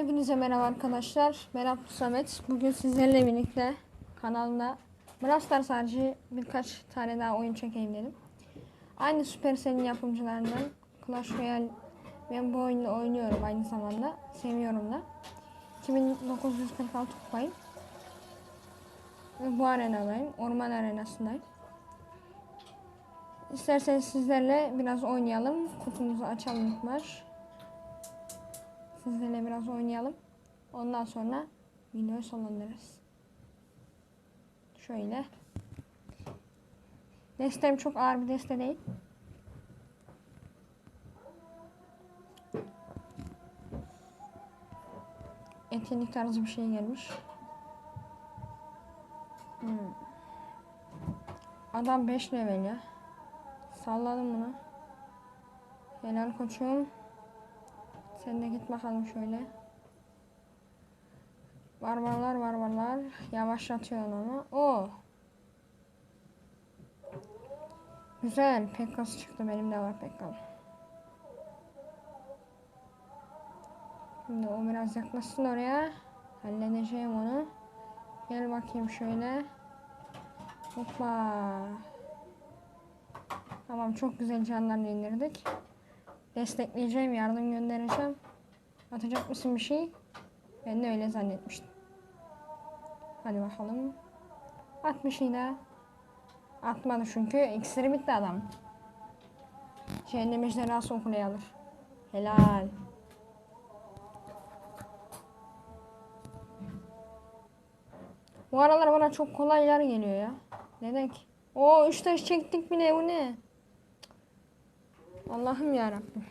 Hepinize merhaba arkadaşlar. Merhaba Samet. Bugün sizlerle birlikte kanalda Brawl Stars harici birkaç tane daha oyun çekeyim dedim. Aynı Supercell'in yapımcılarından Clash Royale ben bu oyunu oynuyorum aynı zamanda. Seviyorum da. 2946 kupayım. Ve bu arenadayım. Orman arenasındayım. İsterseniz sizlerle biraz oynayalım. Kutumuzu açalım ilk baş. Sizlerle biraz oynayalım. Ondan sonra videoyu sonlandırırız. Şöyle. Destem çok ağır bir deste değil. Etkinlik tarzı bir şey gelmiş. Hmm. Adam 5 level ya. Salladım bunu. Helal koçum. Sen de git bakalım şöyle. Barbarlar barbarlar. Yavaşlatıyor onu. O. Güzel. Pekkas çıktı. Benim de var Pekkan. Şimdi o biraz yaklaşsın oraya. Halledeceğim onu. Gel bakayım şöyle. Hoppa. Tamam çok güzel canlarını indirdik. Destekleyeceğim, yardım göndereceğim. Atacak mısın bir şey? Ben de öyle zannetmiştim. Hadi bakalım. At bir şey daha. Atmadı çünkü. İksiri bitti adam. Cehennem ejderhası o kuleyi alır. Helal. Bu aralar bana çok kolaylar geliyor ya. Neden ki? Oo 3 taş çektik bile bu ne? Allah'ım ya Rabbim.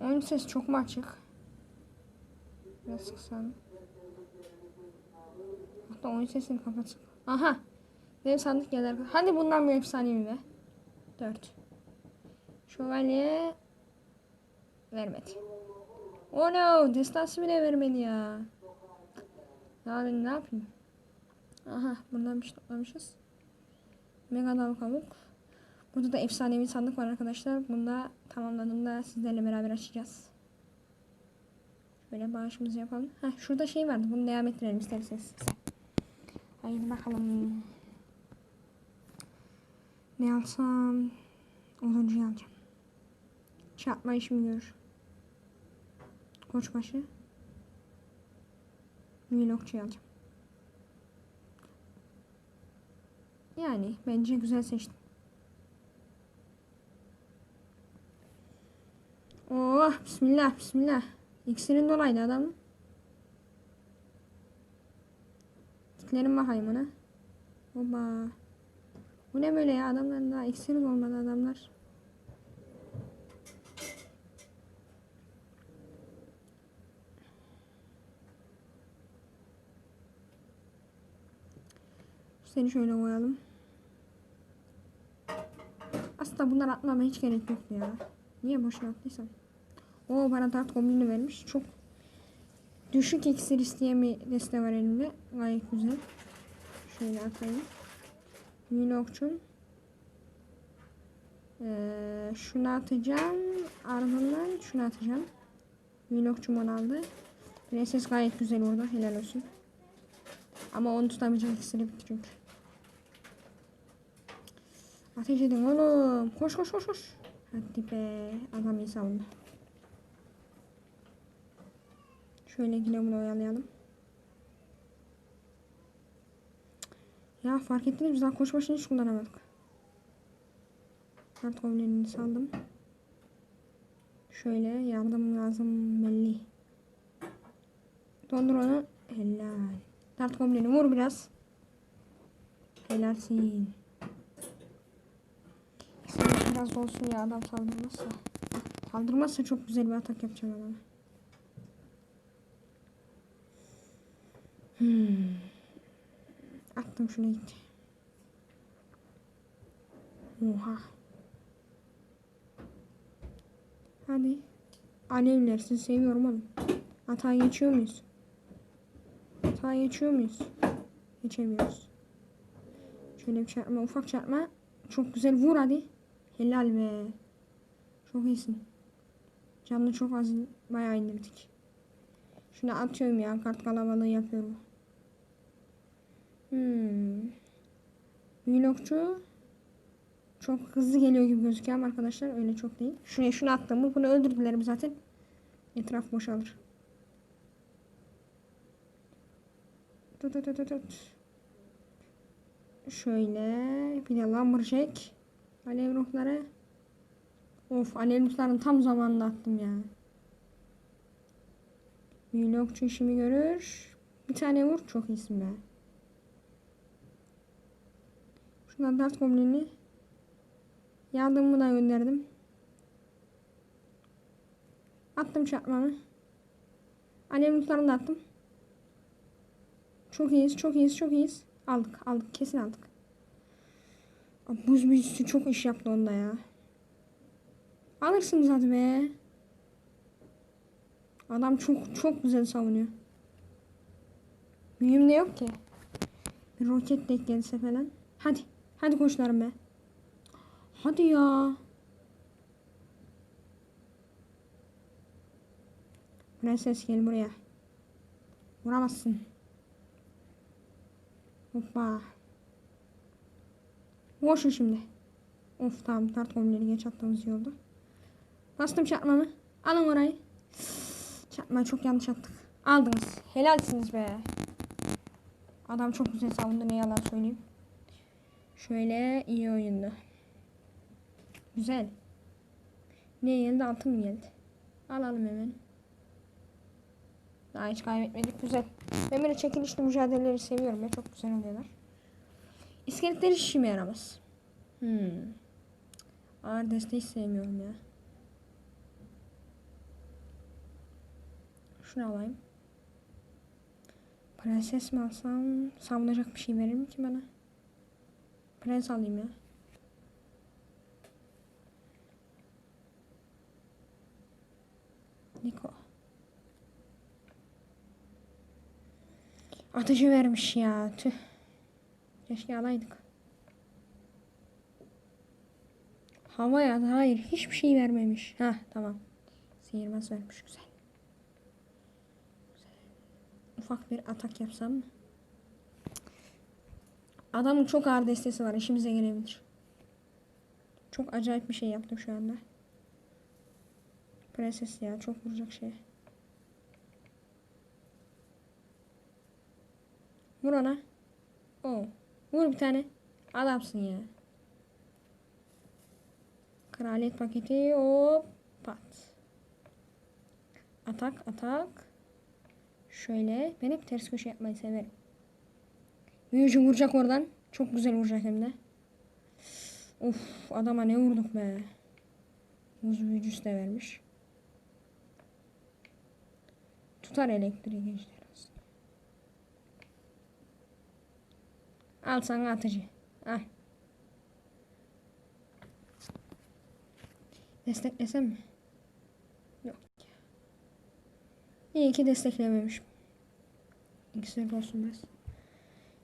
Oyun ses çok mu açık? Biraz kısalım. Hatta oyun sesini kapatsın. Aha. Benim sandık gelir. Hadi bundan bir efsanevi be. 4. Şövalye vermedi. Oh no, destansı bile vermedi ya. Ya ben ne yapayım? Aha, buradan bir şey toplamışız. Mega dal. Burada da efsanevi sandık var arkadaşlar. Bunu da tamamladığımda sizlerle beraber açacağız. Şöyle bağışımızı yapalım. Heh, şurada şey vardı. Bunu devam ettirelim isterseniz. Haydi bakalım. Ne alsam? Onuncuyu alacağım. Çarpma işimi görür. Koçbaşı. Vlogçuyu alacağım. Yani bence güzel seçtim. Oh bismillah bismillah. İksirin dolaydı adam. Kitlerim bakayım ona. Oba. Bu ne böyle ya adamların daha iksirin olmadı adamlar. Seni şöyle koyalım. Aslında bunlar atmama hiç gerek yoktu ya. Niye boşuna attıysam. O bana dart kombini vermiş. Çok düşük iksir isteyen bir deste var elimde. Gayet güzel. Şöyle atayım. Vlogçum. Ee, şunu atacağım. Ardından şunu atacağım. Vlogçum onu aldı. Prenses gayet güzel orada. Helal olsun. Ama onu tutamayacak iksiri bitti çünkü. Ateş edin oğlum. Koş koş koş koş. Hadi be. Adam iyi savundu. Şöyle yine bunu oyalayalım. Ya fark ettiniz biz daha koş başını hiç kullanamadık. Kart goblinini saldım. Şöyle yardım lazım belli. Dondur onu. Helal. Dart goblini vur biraz. Helalsin. Biraz olsun ya adam saldırmazsa. Saldırmazsa çok güzel bir atak yapacağım adama. Hmm. Attım şunu gitti. Oha. Hadi. Alevler sizi seviyorum oğlum. Hata geçiyor muyuz? Hata geçiyor muyuz? Geçemiyoruz. Şöyle bir çarpma, ufak çarpma. Çok güzel vur hadi. Helal be. Çok iyisin. Canlı çok az bayağı indirdik. Şunu atıyorum ya. Kart kalabalığı yapıyorum. Hmm. Vlogçu çok hızlı geliyor gibi gözüküyor ama arkadaşlar öyle çok değil. Şuraya şunu attım mı bunu öldürdüler zaten. Etraf boşalır. Tut tut tut tut. Şöyle bir de Lumberjack. Alev ruhları. Of alev ruhlarını tam zamanında attım ya. Vlogçu işimi görür. Bir tane vur. Çok iyisin be. Şuradan dart goblinini yardımımı da gönderdim. Attım çarpmamı. Alev ruhlarını da attım. Çok iyiyiz, çok iyiyiz, çok iyiyiz. Aldık, aldık, kesin aldık. Buz büyücüsü çok iş yaptı onda ya. Alırsınız hadi be. Adam çok çok güzel savunuyor. Büyüm de yok ki. Bir roket denk gelse falan. Hadi. Hadi koçlarım be. Hadi ya. Prenses gel buraya. Vuramazsın. Hoppa. Boşun şimdi. Of tamam dart kombileri geç attığımız iyi. Bastım çarpmamı. Alın orayı. Çarpmayı çok yanlış attık. Aldınız. Helalsiniz be. Adam çok güzel savundu ne yalan söyleyeyim. Şöyle iyi oyundu. Güzel. Ne geldi? Altı mı geldi? Alalım hemen. Daha hiç kaybetmedik. Güzel. Ben böyle çekilişli mücadeleleri seviyorum ya. Çok güzel oluyorlar. İskeletler hiç işime yaramaz. Hmm. Ağır desteği sevmiyorum ya. Şunu alayım. Prenses mi alsam? Savunacak bir şey verir mi ki bana? Prens alayım ya. Niko. Atıcı vermiş ya. Tüh. Keşke alaydık. Havaya hayır hiçbir şey vermemiş. Ha tamam. Sihirbaz vermiş güzel. Ufak bir atak yapsam mı? Adamın çok ağır destesi var. işimize gelebilir. Çok acayip bir şey yaptım şu anda. Prenses ya çok vuracak şey. Vur ona. Oo. Vur bir tane. Adamsın ya. Kraliyet paketi hop pat. Atak atak. Şöyle. Ben hep ters köşe yapmayı severim. Büyücü vuracak oradan. Çok güzel vuracak hem de. Of adama ne vurduk be. Buz büyücüsü de vermiş. Tutar elektriği gençler aslında. Al sana atıcı. Al. Desteklesem mi? Yok. İyi ki desteklememişim. İkisi olsun biraz.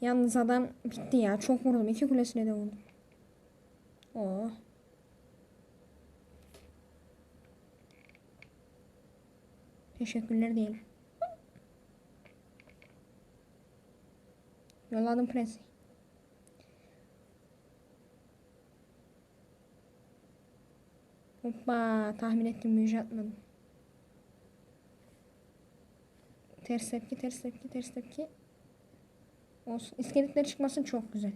Yalnız adam bitti ya. Çok vurdum. İki kulesine de vurdum. Oo. Teşekkürler diyelim. Yolladım prensi. Hoppa tahmin ettim büyücü atmadım. Ters tepki ters tepki ters tepki. Olsun. İskeletler çıkmasın çok güzel.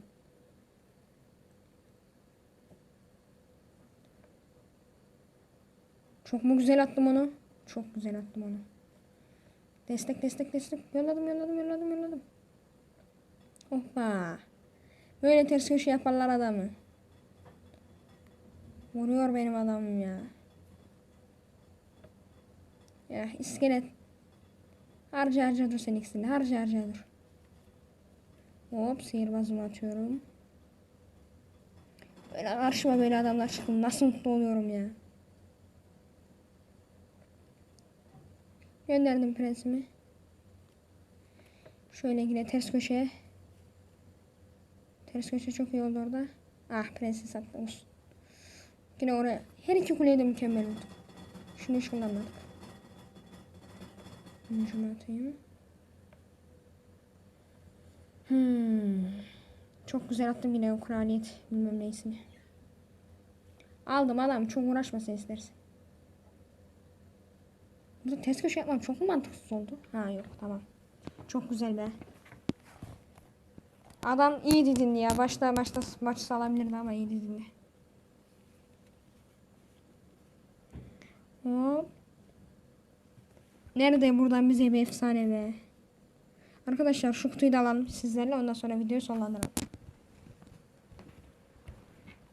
Çok mu güzel attım onu? Çok güzel attım onu. Destek destek destek. Yolladım yolladım yolladım yolladım. Hoppa. Böyle ters köşe yaparlar adamı. Vuruyor benim adamım ya. Ya iskelet. Harca harca dur sen ikisini. Harca harca dur. Hop sihirbazımı atıyorum. Böyle karşıma böyle adamlar çıktı. Nasıl mutlu oluyorum ya. Gönderdim prensimi. Şöyle yine ters köşeye. Ters köşe çok iyi oldu orada. Ah prenses attı olsun. Yine oraya Her iki kuleyi de mükemmel oldu. Şunu ışınlanmadık. Şuna atayım. Hmm. Çok güzel attım yine o kraliyet bilmem neyisini. Aldım adam çok uğraşmasın istersen. Burada ters köşe yapmam çok mu mantıksız oldu? Ha yok tamam. Çok güzel be. Adam iyi didindi ya. Başta başta maç salabilirdi ama iyi didindi. Hop. Nerede buradan bize bir efsane be. Arkadaşlar şu kutuyu da alalım sizlerle ondan sonra videoyu sonlandıralım.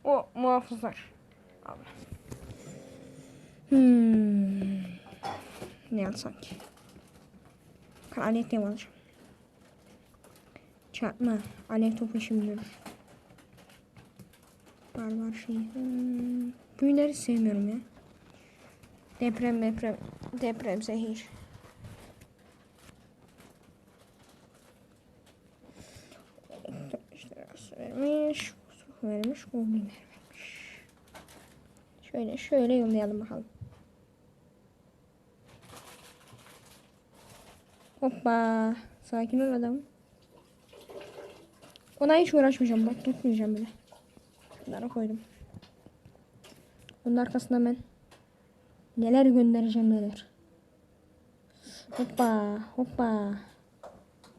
O muhafızlar. Al. Hmm. Ne alsak ki? Kraliyet dev alacağım. Çarpma. Alev topu. Var var şey. Hmm. Büyüleri sevmiyorum ya. Deprem deprem. Deprem zehir. İşte vermiş. Vermiş. Gobliner vermiş. Şöyle şöyle yollayalım bakalım. Hoppa. Sakin ol adam. Ona hiç uğraşmayacağım. Bak tutmayacağım bile. Bunları koydum. Bunun arkasında ben neler göndereceğim neler. Hoppa. Hoppa.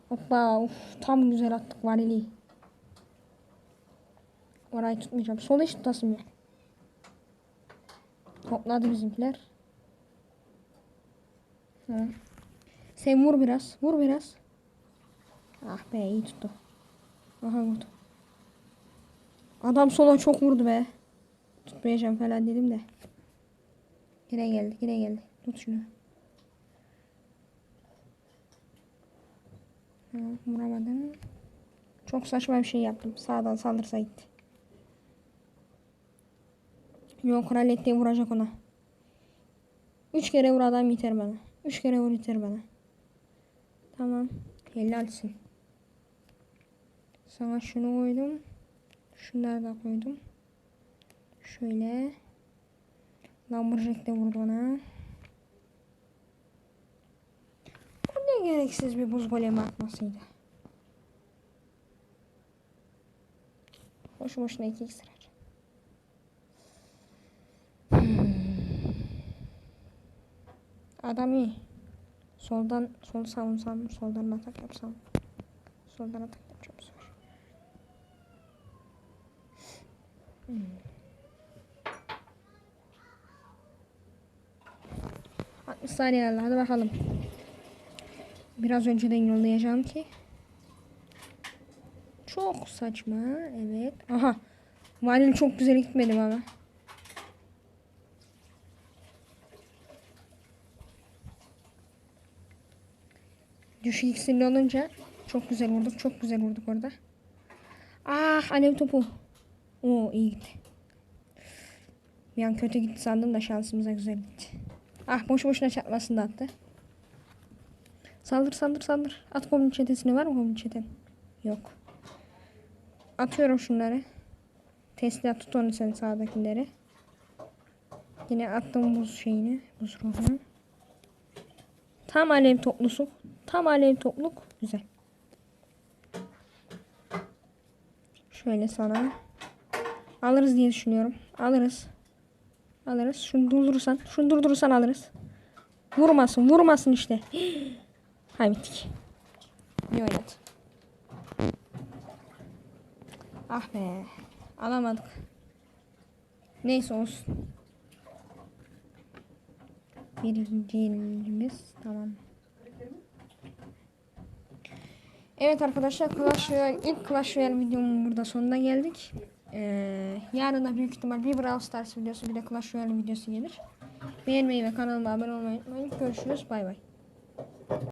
Hoppa. Uf, tam güzel attık varili. Orayı tutmayacağım. Sol hiç tutasım ya. Topladı bizimkiler. Hı. Sen vur biraz. Vur biraz. Ah be iyi tuttu. Aha vurdu. Adam sola çok vurdu be. Tutmayacağım falan dedim de. Yine geldi yine geldi. Tut şunu. Ha, vuramadım. Çok saçma bir şey yaptım. Sağdan saldırsa gitti. Yok kraliyet diye vuracak ona. Üç kere vur adam yeter bana. Üç kere vur yeter bana. Tamam. Helalsin. Sana şunu koydum. Şunları da koydum. Şöyle. Lamborghini de vurdu ona. Bu ne gereksiz bir buz golemi atmasıydı. Boşu boşuna iki iksir harcadım. Hmm. Adam iyi. Soldan sol savunsam, soldan atak yapsam. Soldan atak yapacağım bu. Hmm. Hmm. saniye kaldı. Hadi bakalım. Biraz önceden yollayacağım ki. Çok saçma. Evet. Aha. Vanil çok güzel gitmedi bana. Düşük iksirli olunca çok güzel vurduk. Çok güzel vurduk orada. Ah alev topu. Oo iyi gitti. Bir an kötü gitti sandım da şansımıza güzel gitti. Ah boş boşuna çarpmasını da attı. Saldır saldır saldır. At goblin çetesini var mı goblin çeten? Yok. Atıyorum şunları. Tesla tut onu sen sağdakileri. Yine attım buz şeyini. Buz ruhunu. Tam alev toplusu. Tam alev topluk. Güzel. Şöyle sana. Alırız diye düşünüyorum. Alırız. Alırız. Şunu durdurursan. Şunu durdurursan alırız. Vurmasın. Vurmasın işte. Hay bittik. İyi oynadı. Ah be. Alamadık. Neyse olsun. Birincimiz tamam. Evet arkadaşlar Clash Royale ilk Clash Royale videomun burada sonuna geldik. Ee, yarın büyük ihtimal bir Brawl Stars videosu bir de Clash Royale videosu gelir. Beğenmeyi ve kanalıma abone olmayı unutmayın. Görüşürüz. Bay bay.